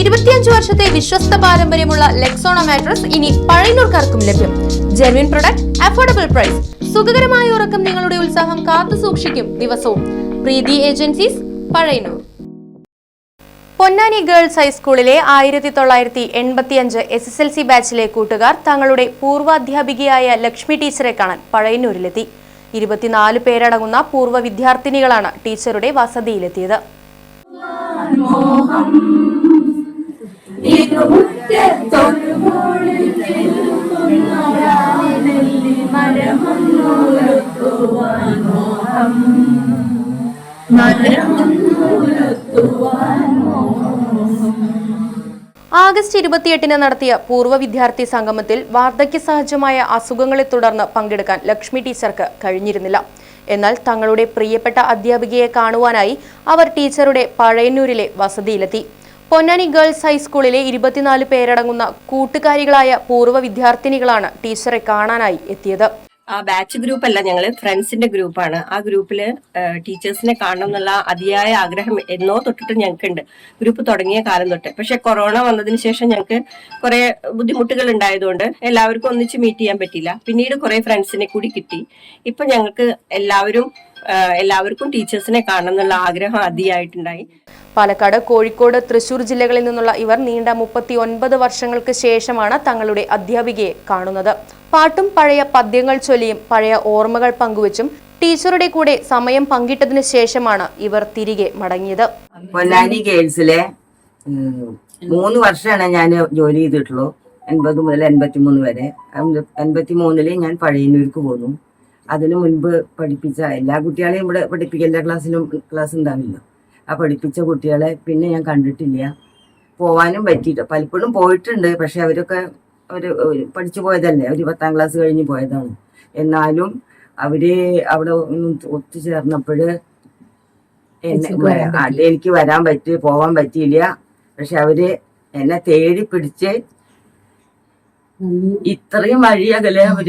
ഇരുപത്തിയഞ്ച് വർഷത്തെ വിശ്വസ്ത പാരമ്പര്യമുള്ള ലെക്സോണ മാട്രസ് ഇനി പഴയനൂർക്കാർക്കും ലഭ്യം. ജെർവിൻ പ്രൊഡക്റ്റ് അഫോർഡബിൾ പ്രൈസ് സുഖകരമായ ഉറക്കം നിങ്ങളുടെ ഉത്സാഹം കാത്തു സൂക്ഷിക്കും ദിവസവും. പ്രീതി ഏജൻസീസ് പഴയനൂർ പൊന്നാനി ഗേൾസ് ഹൈസ്കൂളിലെ ആയിരത്തി തൊള്ളായിരത്തി എൺപത്തിയഞ്ച് എസ് എസ് എൽ സി ബാച്ചിലെ കൂട്ടുകാർ തങ്ങളുടെ പൂർവാധ്യാപികയായ ലക്ഷ്മി ടീച്ചറെ കാണാൻ പഴയന്നൂരിലെത്തി. ഇരുപത്തിനാല് പേരടങ്ങുന്ന പൂർവ വിദ്യാർത്ഥിനികളാണ് ടീച്ചറുടെ വസതിയിലെത്തിയത്. ആഗസ്റ്റ് ഇരുപത്തിയെട്ടിന് നടത്തിയ പൂർവ വിദ്യാർത്ഥി സംഗമത്തിൽ വാർദ്ധക്യ സഹജമായ അസുഖങ്ങളെ തുടർന്ന് പങ്കെടുക്കാൻ ലക്ഷ്മി ടീച്ചർക്ക് കഴിഞ്ഞിരുന്നില്ല. എന്നാൽ തങ്ങളുടെ പ്രിയപ്പെട്ട അധ്യാപികയെ കാണുവാനായി അവർ ടീച്ചറുടെ പഴയന്നൂരിലെ വസതിയിലെത്തി. പൊന്നാനി ഗേൾസ് ഹൈസ്കൂളിലെ ഇരുപത്തിനാല് പേരടങ്ങുന്ന കൂട്ടുകാരികളായ പൂർവ വിദ്യാർത്ഥിനികളാണ് ടീച്ചറെ കാണാനായി എത്തിയത്. ആ ബാച്ച് ഗ്രൂപ്പ് അല്ല ഞങ്ങൾ ഫ്രണ്ട്സിന്റെ ഗ്രൂപ്പാണ്. ആ ഗ്രൂപ്പിൽ ടീച്ചേഴ്സിനെ കാണണം എന്നുള്ള അതിയായ ആഗ്രഹം എന്നോ തൊട്ടിട്ട് ഞങ്ങൾക്കുണ്ട്. ഗ്രൂപ്പ് തുടങ്ങിയ കാലം തൊട്ട്. പക്ഷെ കൊറോണ വന്നതിന് ശേഷം ഞങ്ങൾക്ക് കുറെ ബുദ്ധിമുട്ടുകൾ ഉണ്ടായതുകൊണ്ട് എല്ലാവർക്കും ഒന്നിച്ച് മീറ്റ് ചെയ്യാൻ പറ്റില്ല പിന്നീട് കുറെ ഫ്രണ്ട്സിനെ കൂടി കിട്ടി. ഇപ്പൊ ഞങ്ങൾക്ക് എല്ലാവരും എല്ലാവർക്കും ടീച്ചേഴ്സിനെ കാണണം എന്നുള്ള ആഗ്രഹം അതിയായിട്ടുണ്ടായി. പാലക്കാട് കോഴിക്കോട് തൃശൂർ ജില്ലകളിൽ നിന്നുള്ള ഇവർ നീണ്ട മുപ്പത്തി ഒൻപത് വർഷങ്ങൾക്ക് ശേഷമാണ് തങ്ങളുടെ അധ്യാപികയെ കാണുന്നത്. പാട്ടും പഴയ പദ്യങ്ങൾ ചൊല്ലിയും പഴയ ഓർമ്മകൾ പങ്കുവച്ചും ടീച്ചറുടെ കൂടെ സമയം പങ്കിട്ടതിന് ശേഷമാണ് ഇവർ തിരികെ മടങ്ങിയത്. പൊന്നാനി ഗേൾസിലെ മൂന്ന് വർഷമാണ് ഞാൻ ജോലി ചെയ്തിട്ടുള്ളൂ. എൺപത് മുതൽ എൺപത്തി മൂന്ന് വരെ. എൺപത്തി മൂന്നിൽ ഞാൻ പഴയന്നൂർക്ക് പോന്നു. അതിനു മുൻപ് പഠിപ്പിച്ച എല്ലാ കുട്ടികളെയും ഇവിടെ പഠിപ്പിക്കുക എല്ലാ ക്ലാസ്സിലും ക്ലാസ് ഉണ്ടാവില്ല. ആ പഠിപ്പിച്ച കുട്ടികളെ പിന്നെ ഞാൻ കണ്ടിട്ടില്ല. പോവാനും പറ്റിയിട്ട് പലപ്പോഴും പോയിട്ടുണ്ട്. പക്ഷെ അവരൊക്കെ അവർ പഠിച്ചു പോയതല്ലേ? അവർ പത്താം ക്ലാസ് കഴിഞ്ഞ് പോയതാണ്. എന്നാലും അവർ അവിടെ ഒന്നും ഒത്തുചേർന്നപ്പോഴ് എന്നെ അത് എനിക്ക് വരാൻ പറ്റി പോവാൻ പറ്റിയില്ല. പക്ഷെ അവർ എന്നെ തേടി പിടിച്ച് ഇത്രയും വഴി അകലെ അവർ